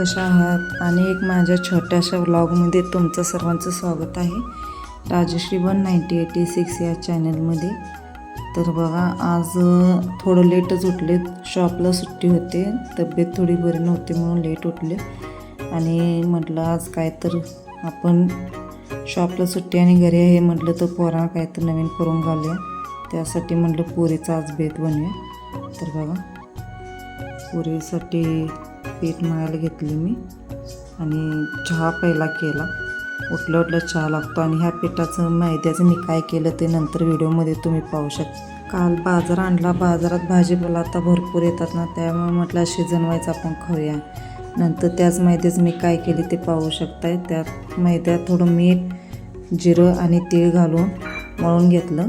कशा आहात? आणि एक माझ्या छोट्याशा व्लॉगमध्ये तुमचं सर्वांचं स्वागत आहे. Rajshri one ninety eighty six या चॅनलमध्ये. तर बघा आज थोडं लेटच उठले शॉपला सुट्टी होते. तब्येत थोडी बरी नव्हती म्हणून लेट उठले. आणि म्हटलं आज काय तर आपण शॉपला सुट्टी आणि घरी आहे म्हटलं तर पोरा काय तर नवीन करून घालूया. त्यासाठी म्हटलं पुरीचा आज बेत बनवूया. तर बघा पुरीसाठी पीठ मळायला घेतली मी आणि चहा पहिला केला. उठल्या उठल्या चहा लागतो आणि ह्या पिठाचं मैद्याचं मी काय केलं ते नंतर व्हिडिओमध्ये तुम्ही पाहू शकता. काल बाजार आणला. बाजारात भाजीपाला आता भरपूर येतात ना त्यामुळे म्हटलं शिजनवायचं आपण खाऊया. नंतर त्याच मैद्याच मी काय केली ते पाहू शकताय. त्यात मैद्यात थोडं मीठ जिरं आणि तीळ घालून मळून घेतलं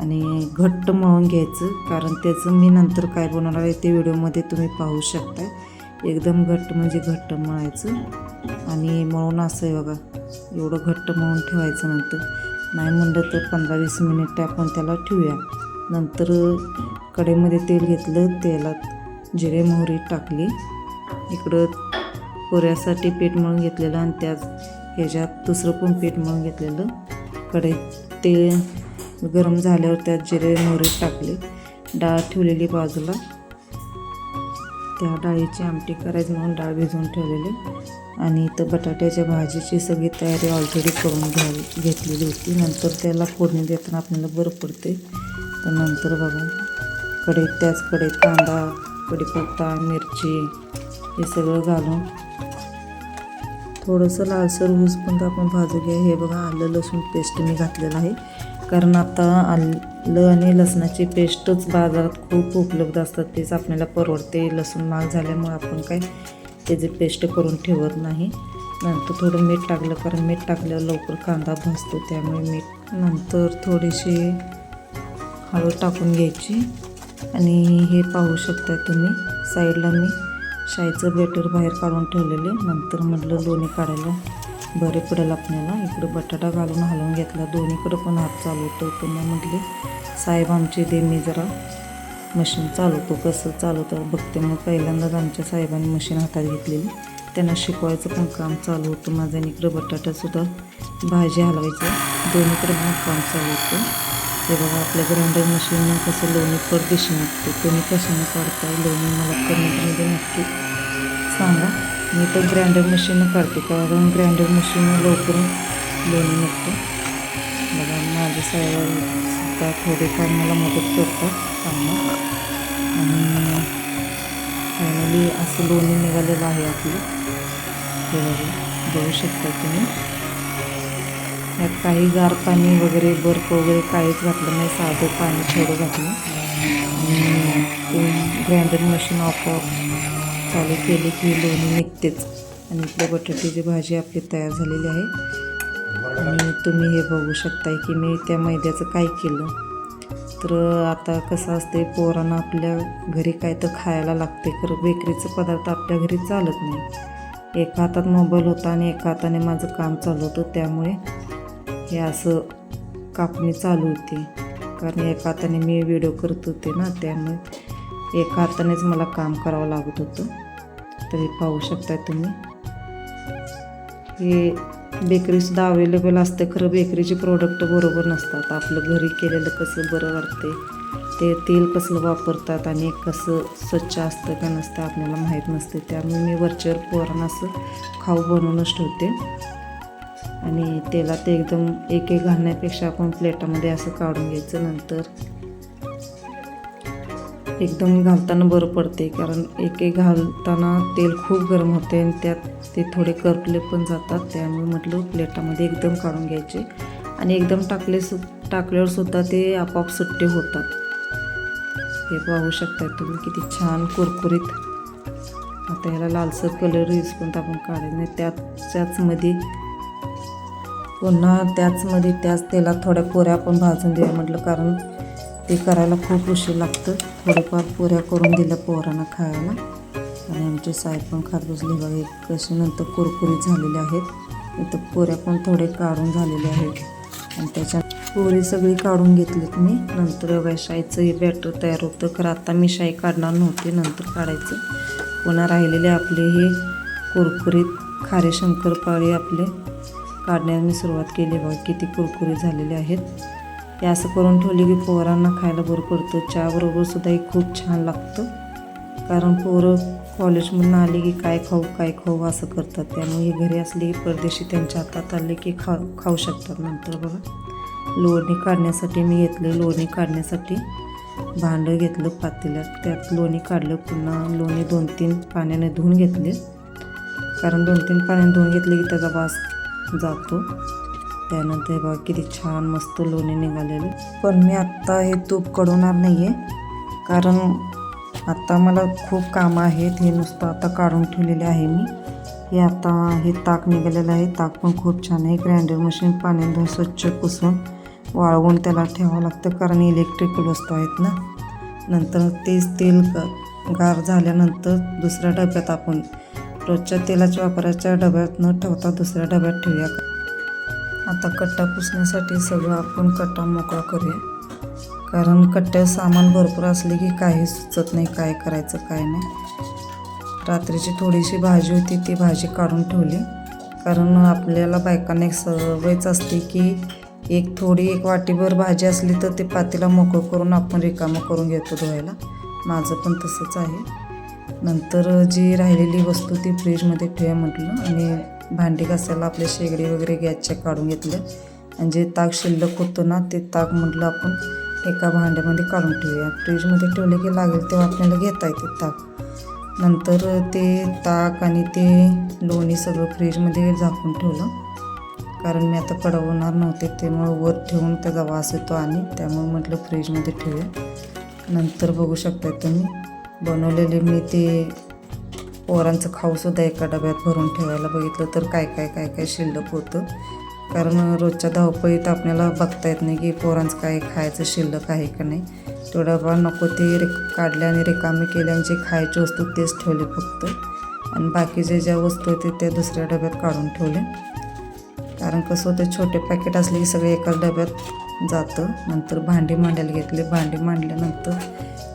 आणि घट्ट मळून घ्यायचं कारण त्याचं मी नंतर काय बनवणार आहे ते व्हिडिओमध्ये तुम्ही पाहू शकताय. एकदम घट्ट म्हणजे घट्ट मळायचं. आणि मळून असं आहे बघा एवढं घट्ट मळून ठेवायचं नंतर. नाही म्हणलं तर पंधरा वीस मिनिट आपण त्याला ठेवूया. नंतर कढईमध्ये तेल घेतलं तेलात जिरे मोहरी टाकली. इकडं पोऱ्यासाठी पीठ मळून घेतलेलं आणि त्याच ह्याच्यात दुसरं पण पीठ मळून घेतलेलं. कढईत तेल गरम झाल्यावर त्यात जिरे मोहरी टाकले. डाळ ठेवलेली बाजूला. त्या डाळीची आमटी करायची म्हणून डाळ भिजवून ठेवलेली. आणि इथं बटाट्याच्या भाजीची सगळी तयारी ऑलरेडी करून घ्या घेतलेली होती. नंतर त्याला फोडणी देताना आपल्याला बरं पडते तर नंतर बघा कढईत त्याच कढईत कांदा कढीपत्ता मिरची हे सगळं घालून थोडंसं लालसर होईपर्यंत आपण भाजू घ्या. हे बघा आलं लसूण पेस्ट मी घातलेलं आहे. कारण आता आलं आणि लसणाची पेस्टच बाजारात खूप उपलब्ध असतात. तेच आपल्याला परवडते. लसूण महाग झाल्यामुळे आपण काय त्याची पेस्ट करून ठेवत नाही. नंतर थोडं मीठ टाकलं कारण मीठ टाकल्यावर लवकर कांदा भाजतो. त्यामुळे मीठ नंतर थोडीशी हळद टाकून घ्यायची. आणि हे पाहू शकता तुम्ही साईडला मी शाईचं बेटर बाहेर काढून ठेवलेले नंतर म्हटलं लोणी काढायला बरे पडेल आपल्याला इकडं बटाटा घालून हलवून घेतला. दोन्हीकडं पण हात चालवतो तर मग म्हटले साहेब आमचे दे मी जरा मशीन चालवतो. कसं चालवतं बघते. मग पहिल्यांदाच आमच्या साहेबांनी मशीन हातात घेतलेली. त्यांना शिकवायचं पण काम चालू होतं. माझं इकडं बटाटासुद्धा भाजी हलवायचं. दोन्हीकडे पण काम चालू होतं. हे बघा आपल्या ग्राइंडर मशीननं कसं लोणी परदेशी निघते. तुम्ही कशाने काढताय? लोणी मला कमेंटमध्ये नक्की सांगा. मी तर ग्राइंडर मशीन काढते कारण ग्राइंडर मशीन लवकर लोणी निघते. बघा माझे साहेब सुद्धा थोडेफार मला मदत करतात कामात आणि फायनली असं लोणी निघालेलं आहे आपलं. हे बघा बघू शकता तुम्ही. यात काही गार पाणी वगैरे बर्फ वगैरे काहीच घातलं नाही साधं पाणी थोडं घातलं. ते ग्राइंडर मशीन ऑफ चालू केले की लोणी निघतेच. आणि इथल्या बटाट्याची भाजी आपली तयार झालेली आहे. आणि तुम्ही हे बघू शकताय की मी त्या मैद्याचं काय केलं. तर आता कसं असते पोरांना आपल्या घरी काय तर खायला लागते खरं बेकरीचं पदार्थ आपल्या घरी चालत नाही. एका हातात मोबाईल होता आणि एका हाताने माझं काम चालू होतं. त्यामुळे हे असं कापणी चालू होती. कारण एका हाताने मी व्हिडिओ करत होते ना त्यामुळे एका हातानेच मला काम करावं लागत होतं. तर हे पाहू शकता तुम्ही. हे बेकरीसुद्धा अवेलेबल असते. खरं बेकरीचे प्रोडक्ट बरोबर नसतात. आपलं घरी केलेलं कसं बरं वाटते ते तेल कसलं वापरतात आणि कसं स्वच्छ असतं का नसतं आपल्याला माहीत नसते. त्यामुळे मी वरच्यावर पोरांना असं खाऊ बनवूनच ठेवते. आणि तेलात एकदम एक एक घालण्यापेक्षा आपण प्लेटामध्ये असं काढून घ्यायचं नंतर एकदम घालताना बरं पडते कारण एक एक घालताना तेल खूप गरम होते आणि त्यात ते थोडे करपले पण जातात. त्यामुळे म्हटलं प्लेटामध्ये एकदम काढून घ्यायचे आणि एकदम टाकले सु टाकल्यावर सुद्धा ते आपोआप सुट्टे होतात. हे पाहू शकताय तुम्ही किती छान कुरकुरीत. आता ह्याला लालसर कलर यूज पण आपण काढायचं नाही त्यात त्याचमध्ये पुन्हा त्याचमध्ये त्याच तेलात थोड्या पुऱ्या आपण भाजून देऊया म्हटलं कारण ते करायला खूप उशीर लागतं. थोडंफार पुऱ्या करून दिल्या पोरांना खायला. आणि आमचे साहेब पण खात बसले. बघा एक कसे नंतर कुरकुरीत झालेले आहेत. इथं पुऱ्या पण थोडे काढून झालेले आहेत. आणि त्याच्या पुरी सगळी काढून घेतलीत मी. नंतर बघा शाईचं हे बॅटर तयार होतं. खरं आता मी शाई काढणार नव्हती. नंतर काढायचं. पुन्हा राहिलेले आपले हे कुरकुरीत खारे शंकरपाळे आपले काढण्यास मी सुरुवात केली. बघा किती कुरकुरीत झालेले आहेत. हे असं करून ठेवले की पोरांना खायला बरं पडतं. चहाबरोबरसुद्धा हे खूप छान लागतं. कारण पोरं कॉलेजमधून आले की काय खाऊ काय खाऊ असं करतात. त्यामुळे हे घरी असले की परदेशी त्यांच्या हातात आले की खा खाऊ शकतात नंतर बघा. लोणी काढण्यासाठी मी घेतले. लोणी काढण्यासाठी भांडं घेतलं पातेल्यात. त्यात लोणी काढलं. पुन्हा लोणी दोन तीन पाण्याने धुवून घेतले. कारण दोन तीन पाण्याने धुवून घेतले की त्याचा वास जातो. त्यानंतर हे बघा किती छान मस्त लोणी निघालेले. पण मी आत्ता हे तूप कडवणार नाही आहे कारण आत्ता मला खूप कामं आहेत. हे नुसतं आता काढून ठेवलेले आहे मी. हे आता हे ताक निघालेलं आहे. ताक पण खूप छान आहे. ग्राइंडर मशीन पाण्यात धुवून स्वच्छ पुसून वाळवून त्याला ठेवावं लागतं कारण इलेक्ट्रिकल वस्तू आहेत ना. नंतर तेच तेल गार झाल्यानंतर दुसऱ्या डब्यात आपण रोजच्या तेलाच्या वापराच्या डब्यात न ठेवता दुसऱ्या डब्यात ठेवूया. आता कट्टा पुसण्यासाठी सगळं आपण कट्टा मोकळा करूया. कारण कट्ट्यावर सामान भरपूर असले की काही सुचत नाही काय करायचं काय नाही. रात्रीची थोडीशी भाजी होती ती भाजी काढून ठेवली. कारण आपल्याला बायकांना एक सवयच असते की एक थोडी एक वाटीभर भाजी असली तर ते पातीला मोकळं करून आपण रिकामं करून घेतो धुवायला. माझं पण तसंच आहे. नंतर जी राहिलेली वस्तू ती फ्रीजमध्ये ठेवा म्हटलं आणि भांडी घासायला आपले शेगडी वगैरे गॅसच्या काढून घेतले. आणि जे ताक शिल्लक होतं ना ते ताक म्हटलं आपण एका भांड्यामध्ये काढून ठेवूया. फ्रीजमध्ये ठेवले की लागेल तेव्हा आपल्याला घेता येते ताक. नंतर ते ताक आणि ते लोणी सगळं फ्रीजमध्ये झाकून ठेवलं. कारण मी आता कडवणार नव्हते त्यामुळं वर ठेवून त्याचा वास येतो आणि त्यामुळे म्हटलं फ्रीजमध्ये ठेवूया. नंतर बघू शकता तुम्ही बनवलेले मी ते पोरांचं खाऊसुद्धा एका डब्यात भरून ठेवायला बघितलं तर काय काय काय काय शिल्लक होतं. कारण रोजच्या धावपळीत आपल्याला बघता येत नाही की पोरांचं काय खायचं शिल्लक आहे का नाही. तो डबा नको ते रे काढले आणि रिकामी केले आणि जे खायची वस्तू तेच ठेवले फक्त. आणि बाकीचे ज्या वस्तू होते त्या दुसऱ्या डब्यात काढून ठेवले कारण कसं होतं छोटे पॅकेट असले की सगळे एकाच डब्यात जातं. नंतर भांडी मांडायला घेतले भांडी मांडल्यानंतर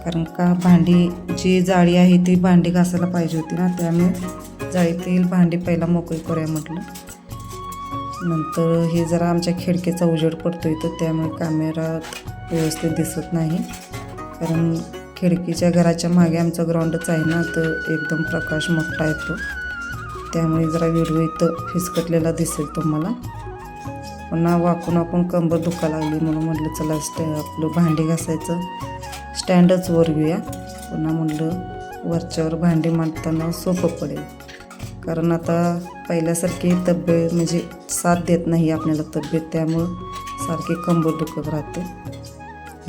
कारण का भांडी जी जाळी आहे ती भांडी घासायला पाहिजे होती ना त्यामुळे जाळीतील भांडी पहिला मोकळी करूया म्हटलं. नंतर हे जरा आमच्या खिडकीचा उजेड पडतो आहे तर त्यामुळे कॅमेरा व्यवस्थित दिसत नाही. कारण खिडकीच्या घराच्या मागे आमचं ग्राउंडच आहे ना तर एकदम प्रकाश मोठा येतो. त्यामुळे जरा व्हिडिओ इथं फिसकटलेला दिसेल तुम्हाला. पुन्हा वाकून आपण कंबर दुखा लागली म्हणून म्हटलं चला स्टॅ आपलं भांडी घासायचं. स्टँडच वर घेऊया. पुन्हा म्हटलं वरच्यावर भांडी मांडताना सोपं पडेल. कारण आता पहिल्यासारखी तब्येत म्हणजे साथ देत नाही आपल्याला तब्येत त्यामुळं सारखी कंबर दुखत राहते.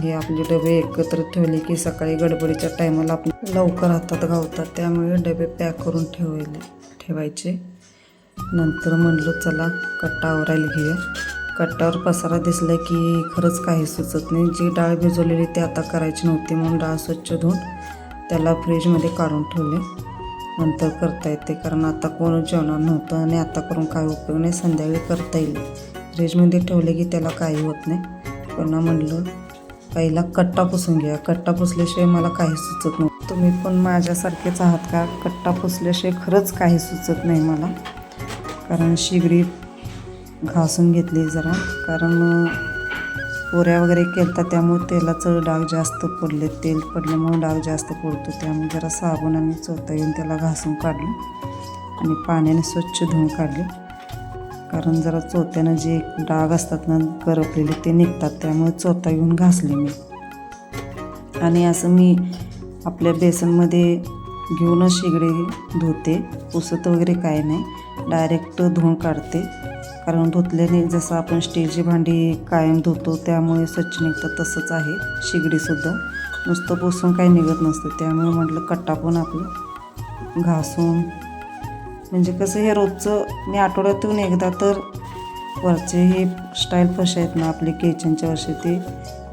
हे आपले डबे एकत्र ठेवले की सकाळी गडबडीच्या टायमाला आपण लवकर हातात गावतात त्यामुळे डबे पॅक करून ठेवायला ठेवायचे. नंतर म्हणलं चला कट्टा आवरायला घेऊया. कट्टावर पसारा दिसला की खरंच काही सुचत नाही. जी डाळ भिजवलेली ती आता करायची नव्हती म्हणून डाळ स्वच्छ धुवून त्याला फ्रीजमध्ये काढून ठेवले. नंतर करता येते कारण आता कोण जेवणार नव्हतं आणि आता करून काय उपयोग नाही. संध्याकाळी करता येईल. फ्रीजमध्ये ठेवले की त्याला काही होत नाही. पुन्हा म्हणलं पहिला कट्टा पुसून घ्या. कट्टा पुसल्याशिवाय मला काही सुचत नव्हतं. तुम्ही पण माझ्यासारखेच आहात का? कट्टा पुसल्याशिवाय खरंच काही सुचत नाही मला. कारण शिगडी घासून घेतली जरा. कारण पोऱ्या वगैरे केलता त्यामुळे तेलाचं डाग जास्त पडले. तेल पडल्यामुळे डाग जास्त पडतो. त्यामुळे जरा साबण आणि चोथा येऊन त्याला घासून काढलं. आणि पाण्याने स्वच्छ धुवून काढले. कारण जरा चोथ्यानं जे डाग असतात ना करपलेले ते निघतात. त्यामुळे चोथा येऊन घासले मी. आणि असं मी आपल्या बेसनमध्ये घेऊनच शेगडे धुते. पुसत वगैरे काय नाही. डायरेक्ट धुवून काढते. कारण धुतल्याने जसं आपण स्टीलची भांडी कायम धुतो त्यामुळे स्वच्छ निघतं तसंच आहे शिगडीसुद्धा नुसतं पुसून काही निघत नसतं त्यामुळे म्हटलं कट्टा पण आपलं घासून. म्हणजे कसं हे रोजचं मी आठवड्यातून एकदा तर वरचे हे स्टाईल फश आहेत ना आपले किचनच्या वर्षी ते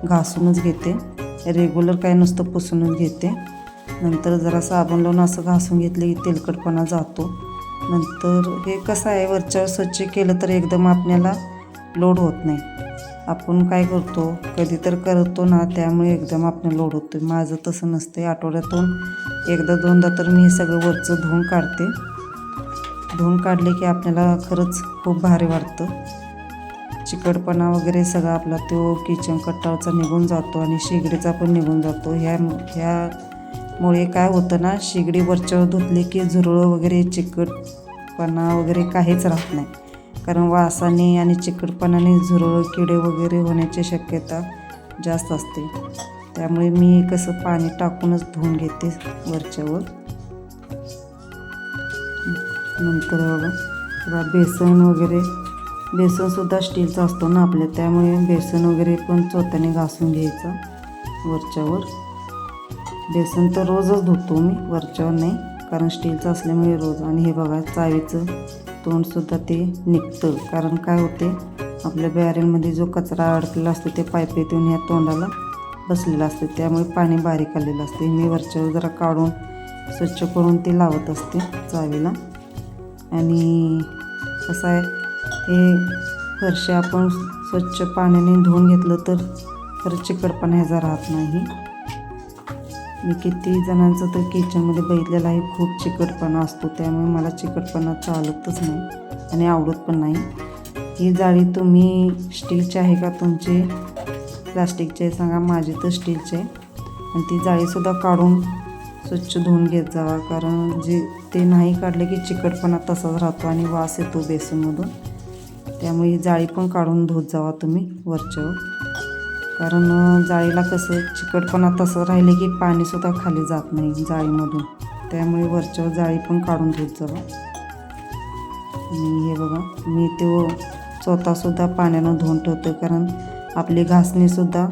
घासूनच घेते. रेग्युलर काय नुसतं पुसूनच घेते. नंतर जरा साबण लावून असं घासून घेतले की तेलकटपणा जातो. नंतर हे कसं आहे वरच्यावर स्वच्छ केलं तर एकदम आपल्याला लोड होत नाही. आपण काय करतो कधी तर करतो ना त्यामुळे एकदम आपण लोड होतो. माझं तसं नसते आठवड्यातून एकदा दोनदा तर मी हे सगळं वरचं धुवून काढते. धुवून काढले की आपल्याला खरंच खूप भारी वाटतं. चिकटपणा वगैरे सगळा आपला तो किचन कट्टाचा निघून जातो आणि शेगडीचा पण निघून जातो. ह्या ह्या मुळे काय होतं ना शेगडी वरच्यावर धुतली की झुरळं वगैरे चिकटपणा वगैरे काहीच राहत नाही. कारण वासाने आणि चिकटपणाने झुरळ किडे वगैरे होण्याची शक्यता जास्त असते. त्यामुळे मी कसं पाणी टाकूनच धुवून घेते वरच्यावर. नंतर बघा बेसन वगैरे बेसनसुद्धा स्टीलचा असतो ना आपल्या त्यामुळे बेसन वगैरे पण चोत्याने घासून घ्यायचं वरच्यावर. बेसन तर रोजच धुतो मी वरच्यावर नाही कारण स्टीलचं असल्यामुळे रोज. आणि हे बघा चावीचं तोंडसुद्धा ते निघतं. कारण काय होते आपल्या बॅरेलमध्ये जो कचरा अडकलेला असतो ते पायपीतून ह्या तोंडाला बसलेलं असते. त्यामुळे पाणी बारीक आलेलं असते. मी वरच्यावर जरा काढून स्वच्छ करून ते लावत असते चावीला. आणि कसं आहे हे फरशी आपण स्वच्छ पाण्याने धुवून घेतलं तर तर चिकटपणा ह्याचा राहत नाही. मी किती जणांचं तर किचनमध्ये बघितलेलं आहे खूप चिकटपणा असतो त्यामुळे मला चिकटपणा चालतच नाही आणि आवडत पण नाही. ही जाळी तुम्ही स्टीलची आहे का? तुमची प्लास्टिकची आहे सांगा. माझी तर स्टीलची आहे. आणि ती जाळीसुद्धा काढून स्वच्छ धुवून घेत जावा कारण जे ते नाही काढले की चिकटपणा तसाच राहतो आणि वास येतो बेसनमधून. त्यामुळे ही जाळी पण काढून धुत जावा तुम्ही वरच्यावर. कारण जाळीला कसं चिकटपणा तसं राहिले की पाणीसुद्धा खाली जात नाही जाळीमधून. त्यामुळे वरच्यावर जाळी पण काढून घेत जावा आणि हे बघा मी तो स्वतःसुद्धा पाण्यानं धुवून ठेवतो कारण आपली घासणीसुद्धा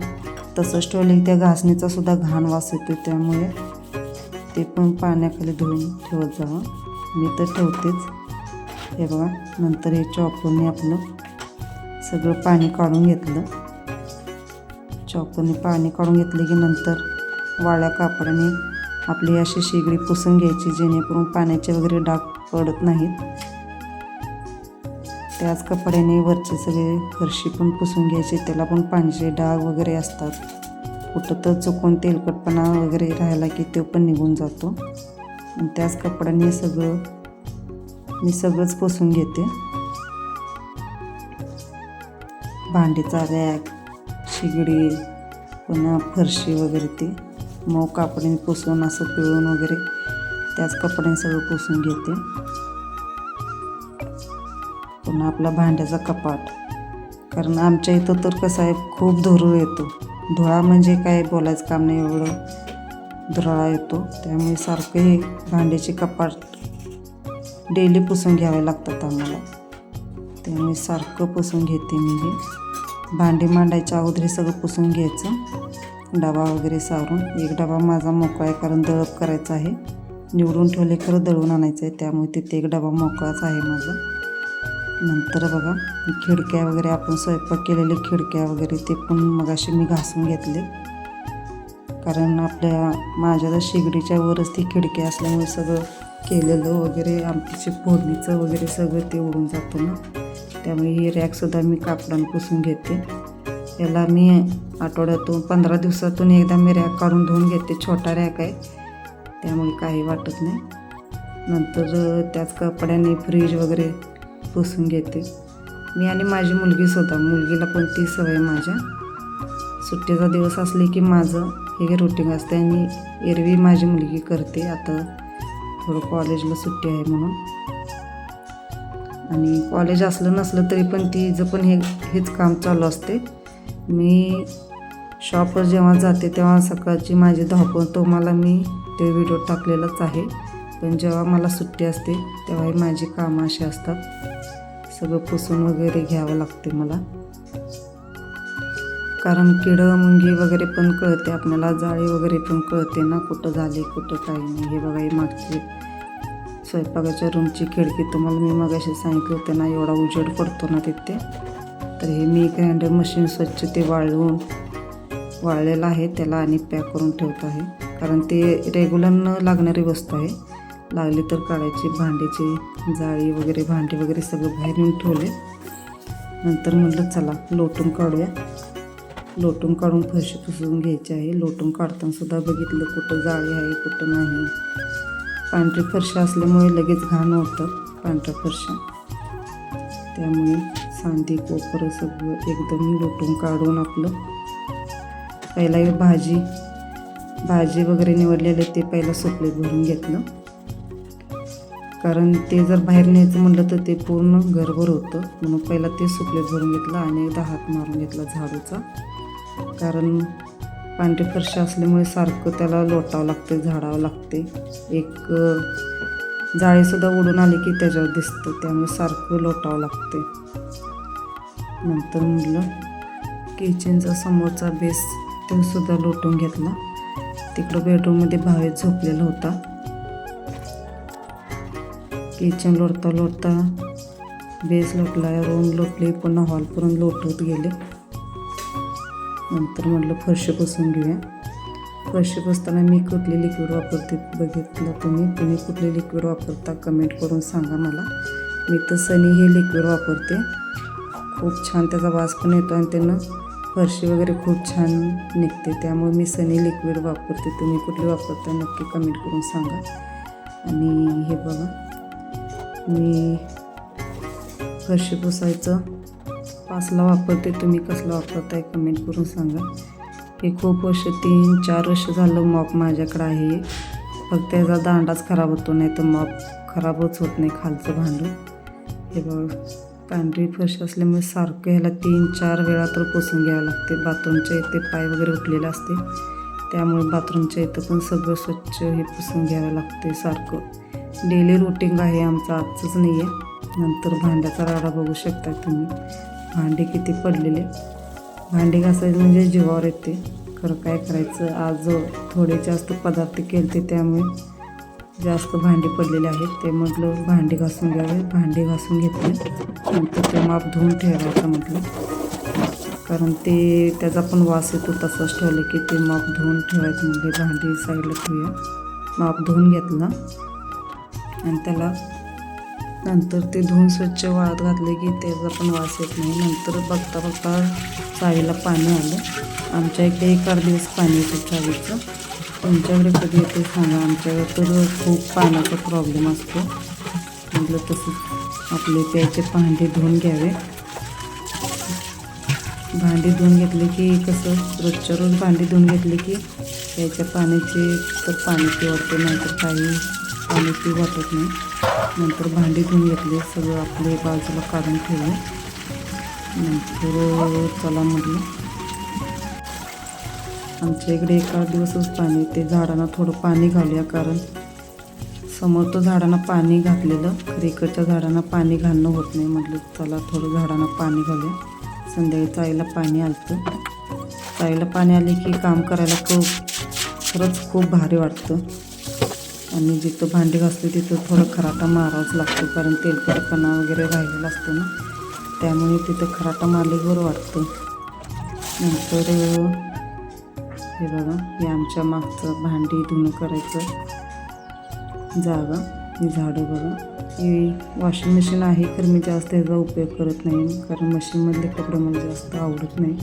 तसंच ठेवली की त्या घासणीचासुद्धा घाण वास येतो त्यामुळे ते पण पाण्याखाली धुवून ठेवत जावं मी तर ठेवतेच. हे बघा नंतर हे चॉपरने आपलं सगळं पाणी काढून घेतलं. चॉकने पाणी काढून घेतले की नंतर वाळ्या कापडाने आपली अशी शेगडी पुसून घ्यायची जेणेकरून पाण्याचे वगैरे डाग पडत नाहीत. त्याच कपड्याने वरचे सगळे फरशी पण पुसून घ्यायची त्याला पण पाण्याचे डाग वगैरे असतात. कुठं तर चुकून तेलकटपणा वगैरे राहिला की तो पण निघून जातो. आणि त्याच कपड्याने सगळं मी सगळंच पुसून घेते. भांडीचा रॅक शिगडी पुन्हा फरशी वगैरे ते मऊ कापडीने पुसून असं पिळून वगैरे त्याच कपड्याने सगळं पुसून घेते. पुन्हा आपला भांड्याचा कपाट. कारण आमच्या इथं तर कसं आहे खूप धुरूळ येतो. धुळा म्हणजे काय बोलायचं काम नाही एवढं धुराळा येतो. त्यामुळे सारखं हे भांड्याचे कपाट डेली पुसून घ्यावे लागतात आम्हाला. त्यामुळे सारखं पुसून घेते मी हे. भांडी मांडायच्या अगोदर सगळं पुसून घ्यायचं. डबा वगैरे सारून एक डबा माझा मोकळा आहे कारण दळप करायचा आहे. निवडून ठेवले खरं दळून आणायचं आहे. त्यामुळे तिथे एक डबा मोकळाच आहे माझा. नंतर बघा खिडक्या वगैरे आपण स्वयंपाक केलेले खिडक्या वगैरे ते पण मगाशी मी घासून घेतले. कारण आपल्या माझ्या तर शेगडीच्या वरच ती खिडकी असल्यामुळे सगळं केलेलं वगैरे आमची फोडणीचं वगैरे सगळं ते उडून जातं ना. त्यामुळे ही रॅकसुद्धा मी कापडानं पुसून घेते. याला मी आठवड्यातून पंधरा दिवसातून एकदा मी रॅक काढून धुवून घेते. छोटा रॅक आहे. त्यामुळे काही वाटत नाही. नंतर त्याच कपड्याने फ्रीज वगैरे पुसून घेते. मी आणि माझी मुलगीसुद्धा मुलगीला पण ती सवय माझ्या. सुट्टीचा दिवस असले की माझं हे रुटीन असते आणि एरवी माझी मुलगी करते. आता थोडं कॉलेजला सुट्टी आहे म्हणून. आणि कॉलेज असलं नसलं तरी पण तिचं पण हे हेच काम चालू असते. मी शॉपवर जेव्हा जाते तेव्हा सकाळची माझी धावपळ तो मला मी ते व्हिडिओ टाकलेलाच आहे. पण जेव्हा मला सुट्टी असते तेव्हाही माझी कामं अशी असतात. सगळं पुसून वगैरे घ्यावं लागते मला. कारण किडं मुंगी वगैरे पण कळते. आपल्याला जाळी वगैरे पण कळते ना कुठं झाले कुठं काही नाही. हे बघा मागची स्वयंपाकाच्या रूमची खिडकी तुम्हाला मी मगाशी सांगितलं होतं ना एवढा उजेड पडतो ना तिथे. तर हे मी ग्राइंडर मशीन स्वच्छ ते वाळवून वाळलेलं आहे त्याला आणि पॅक करून ठेवत आहे. कारण ते रेग्युलर न लागणारी वस्तू आहे. लागली तर काढायची भांडीची जाळी वगैरे भांडी वगैरे सगळं बाहेर येऊन ठेवले. नंतर म्हटलं चला लोटून काढूया. लोटून काढून फरशी पुसून घ्यायची आहे. लोटून काढताना सुद्धा बघितलं कुठं जाळी आहे कुठं नाही. पांढरी फरशा असल्यामुळे लगेच घाण होतं पांढऱ्या फरशा. त्यामुळे सांदी कोपर सगळं एकदम लोटून काढून आपलं. पहिला भाजी भाजी वगैरे निवडलेले ते पहिलं सोपले भरून घेतलं. कारण ते जर बाहेर न्यायचं म्हटलं तर ते पूर्ण घरभर होतं. म्हणून पहिला ते सुपलीत भरून घेतलं आणि एकदा हात मारून घेतला झाडूचा. कारण पांढरी फरशी असल्यामुळे सारखं त्याला लोटावं लागते झाडावं लागते एक जाळीसुद्धा उडून आली की त्याच्यावर दिसतं त्यामुळे सारखं लोटावं लागते नंतर म्हटलं किचनचा समोरचा बेस तोसुद्धा लोटून घेतला. तिकडं बेडरूममध्ये भावेत झोपलेला होता. किचन लोटता लोटता बेस लोटला रूम लोटली पुन्हा हॉलपर्यंत लोटत गेले. नंतर म्हटलं फरशी पुसून घेऊया. फरशी पुसताना मी कुठली लिक्विड वापरते बघितलं तुम्ही. तुम्ही कुठले लिक्विड वापरता कमेंट करून सांगा मला. मी तर सनी हे लिक्विड वापरते. खूप छान त्याचा वास पण येतो आणि त्यानं फरशी वगैरे खूप छान निघते. त्यामुळे मी सनी लिक्विड वापरते. तुम्ही कुठली वापरता नक्की कमेंट करून सांगा. आणि हे बघा मी फरशी पुसायचं पाचला वापरते तुम्ही कसला वापरताय कमेंट करून सांगा. हे खूप वर्ष तीन चार वर्ष झालं मॉप माझ्याकडे आहे. फक्त याचा दांडाच खराब होतो नाही तर मॉप खराबच होत नाही खालचं भांडं. हे बघ पांढरी फरशी असल्यामुळे सारखं ह्याला तीन चार वेळा तर पुसून घ्यावं लागते. बाथरूमच्या इथे पाय वगैरे उठलेले असते. त्यामुळे बाथरूमच्या इथं पण सगळं स्वच्छ हे पुसून घ्यावं लागते सारखं. डेली रुटीन आहे आमचं आजचंच नाही आहे नंतर भांड्याचा राडा बघू शकता तुम्ही. भांडे किती पडलेले. भांडी घासायचं म्हणजे जीवावर येते. खरं काय करायचं? आज थोडे जास्त पदार्थ केले त्यामुळे जास्त भांडी पडलेले आहेत. ते म्हटलं भांडी घासून घ्यावे. भांडी घासून घेतले. नंतर ते माप धुवून ठेवायचं म्हटलं. कारण ते त्याचा पण वास येतो तसंच ठेवलं की ते माप धुवून ठेवायचं म्हणजे भांडी साईडला ठेवूया. माप धुवून घेतला आणि त्याला नंतर ते धुवून स्वच्छ वाळत घातले की त्याचा पण वास येत नाही. नंतर बघता बघता चावीला पाणी आलं. आमच्या इकडे एक आठ दिवस पाणी येतं चावीचं. तुमच्याकडे कधी येते सांगा. आमच्याकडे तर खूप पाण्याचा प्रॉब्लेम असतो. म्हटलं तसं आपले प्यायचे भांडे धुवून घ्यावे. भांडी धुवून घेतले की कसं? रोजच्या रोज भांडी धुवून घेतली की प्यायच्या पाण्याचे तर पाणी पिवडते नाहीतर काही पाणी पिऊ वाटत नाही. नंतर भांडी धुवून घेतले सगळं आपले बाजूला काढून ठेवले. नंतर चला म्हटलं. आमच्या इकडे एका दिवसच पाणी ते झाडांना थोडं पाणी घालूया कारण समोर तो झाडांना पाणी घातलेलं खरं इकडच्या झाडांना पाणी घालणं होत नाही म्हटलं. चला थोडं झाडांना पाणी घालूया. संध्याकाळी चाईला पाणी आलं चाईला पाणी आले की काम करायला खूप खरंच खूप भारी वाटतं. आणि जिथं भांडी घासतो तिथं थोडं खराटा मारावाच लागतो कारण तेलकटपणा वगैरे राहिलेला असतो ना. त्यामुळे तिथं खराटा मारले बरं वाटतं. नंतर हे बघा हे आमच्या मागचं भांडी धुणं करायचं जागा. ही झाडं बघा. हे वॉशिंग मशीन आहे तर मी जास्त याचा उपयोग करत नाही कारण मशीनमधले कपडे मला जास्त आवडत नाही.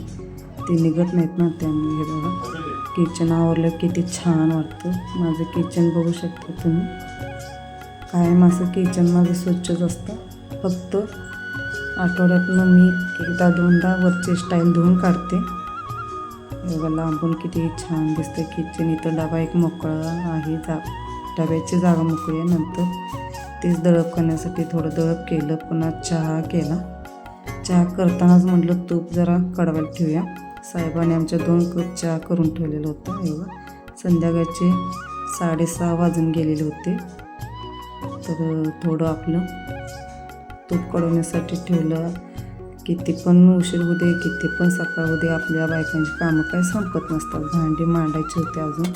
ते निघत नाहीत ना त्यामुळे हे बघा. किचन आवरलं किती छान वाटतं. माझं किचन बघू शकता तुम्ही. कायम असं किचन माझं स्वच्छच असतं. फक्त आठवड्यातनं मी एकदा दोनदा वरची स्टाईल धुवून काढते. बघा लांबून किती छान दिसतं किचन इथं डबा एक मोकळा आहे. जा डब्याची जागा मोकळी आहे. नंतर तेच दळप करण्यासाठी थोडं दळप केलं. पुन्हा चहा केला. चहा करतानाच म्हटलं तूप जरा कडवायला ठेवूया. साहेबाने आमच्या दोन कप चहा करून ठेवलेलं होतं एवढं संध्याकाळचे साडेसहा वाजून गेलेले होते. तर थोडं आपलं तूप कडवण्यासाठी ठेवलं किती पण उशीर होऊ दे किती पण सकाळ होऊ दे. आपल्या बायकांची कामं काही संपत नसतात. भांडी मांडायची होती अजून.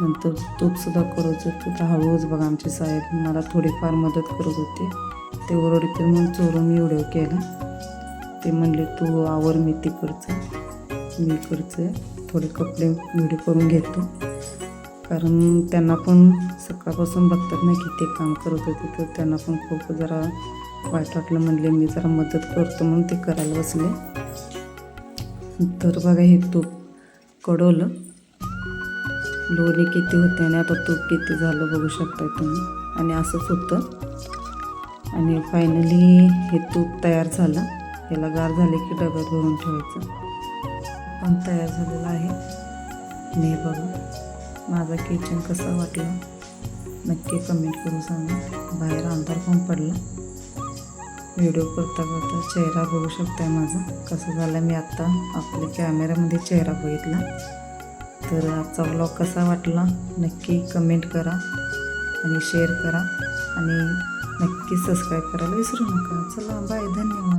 नंतर तूपसुद्धा करत होतो. तर हळूच बघा आमचे साहेब मला थोडीफार मदत करत होते. ते ओरडते म्हणून चोरून मी व्हिडिओ केला. ते म्हणले तू आवर मी तिकडचं. मी इकडचं थोडे कपडे व्हिडिओ करून घेतो. कारण त्यांना पण सकाळपासून बघतात ना की ते काम करत होते तर त्यांना पण खूप जरा वाईट वाटलं. म्हणले मी जरा मदत करतो म्हणून ते करायला बसले. तर बघा हे तूप कडवलं. लोणी किती होते आणि आता तूप किती झालं बघू शकताय तुम्ही. आणि असंच होतं. आणि फायनली हे तूप तयार झालं. याला गार झाले की डब्यात भरून ठेवायचं. पण तयार झालेला आहे. आणि हे बघा. माझा किचन कसा वाटला? नक्की कमेंट करून सांगा. बाहेर अंधार पण पडला. व्हिडिओ करता करता चेहरा बघू शकताय माझा. कसा झाला? मी आत्ता आपल्या कॅमेऱ्यामध्ये चेहरा बघितला. तर आजचा व्लॉग कसा वाटला? नक्की कमेंट करा आणि शेअर करा. आणि नक्की सबस्क्राईब करायला विसरू नका. चला बाय धन्यवाद.